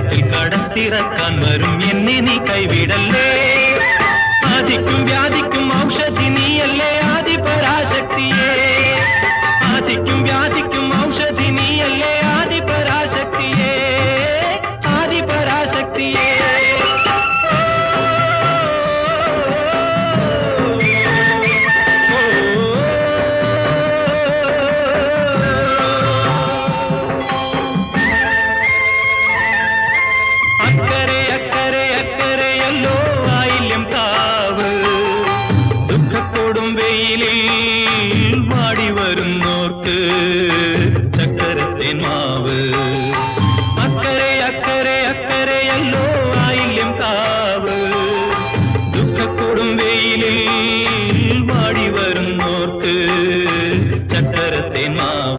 விளையாட்டில் கடைசி ரக்கான் வரும் என்னை நீ கைவிடலே വരുന്നോർക്ക് ചക്കരത്തിൻ മാവ്.